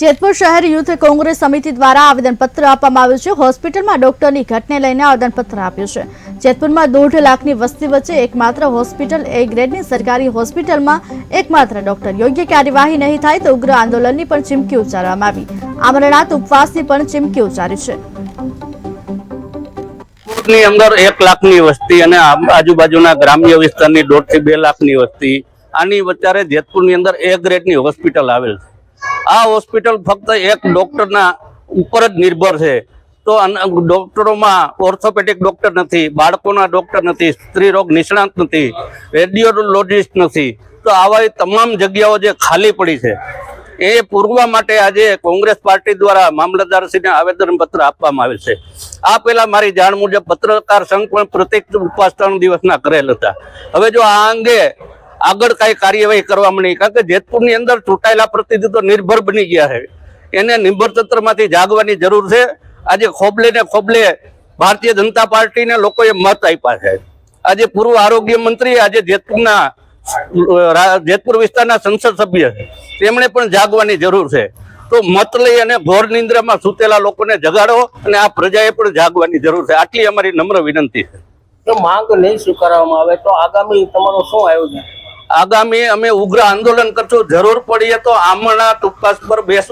જેતપુર શહેર યુથ કોંગ્રેસ સમિતિ દ્વારા આવેદનપત્ર આપવામાં આવ્યું છે. હોસ્પિટલમાં ડોક્ટરની ઘટને લઈને આવેદનપત્ર આપ્યું છે. જેતપુરમાં દોઢ લાખની વસ્તી વચ્ચે એકમાત્ર હોસ્પિટલ એ ગ્રેડની સરકારી હોસ્પિટલમાં એકમાત્ર ડોક્ટર. યોગ્ય કાર્યવાહી નહીં થાય તો ઉગ્ર આંદોલનની પણ ચીમકી ઉચ્ચારવામાં આવી. આમરણાત ઉપવાસની પણ ચીમકી ઉચ્ચારી છે. ની અંદર એક લાખની વસ્તી અને આજુબાજુના ગ્રામ્ય વિસ્તારની દોઢથી બે લાખની વસ્તી. આની વચ્ચે જેતપુરની અંદર એ ગ્રેડની હોસ્પિટલ આવેલ છે. આ હોસ્પિટલ ફક્ત એક ડોક્ટરના ઉપર જ નિર્ભર છે. તો ડોક્ટરોમાં ઓર્થોપેડિક ડોક્ટર નથી, બાળકોના ડોક્ટર નથી, સ્ત્રી રોગ નિષ્ણાંત નથી, રેડિયોલોજિસ્ટ નથી. તો આવા તમામ જગ્યાઓ જે ખાલી પડી છે, એ પૂરવા માટે આજે કોંગ્રેસ પાર્ટી દ્વારા મામલતદારશ્રીને આવેદનપત્ર આપવામાં આવેલ છે. આ પહેલા મારી જાણ મુજબ પત્રકાર સંઘ પણ પ્રત્યેક ઉપાસ ત્રણ દિવસના કરેલ હતા. હવે જો આ અંગે આગળ કઈ કાર્યવાહી કરવા મળી કારણ કે જેતપુરની અંદર ચૂંટાયેલા પ્રતિનિધિઓ નિર્ભર બની ગયા છે. એને નિર્ભર તંત્રમાંથી જાગવાની જરૂર છે. આજે ખોબલે ને ખોબલે ભારતીય જનતા પાર્ટીને લોકોએ મત આપ્યા છે. આજે પૂર્વ આરોગ્ય મંત્રી આજે જેતપુરના જેતપુર વિસ્તારના સંસદ સભ્ય છે. તેમણે પણ જાગવાની જરૂર છે. તો મત લઈ અને ઘોર નિંદ્રામાં સૂતેલા લોકોને જગાડો અને આ પ્રજાએ પણ જાગવાની જરૂર છે. આટલી અમારી નમ્ર વિનંતી છે. જો માંગ નહીં સ્વીકારવામાં આવે તો આગામી તમારો શું આયોજન? આગામી અમે ઉગ્ર આંદોલન કરશું. જરૂર પડીએ તો આમણા ટુકાસ પર બેસવું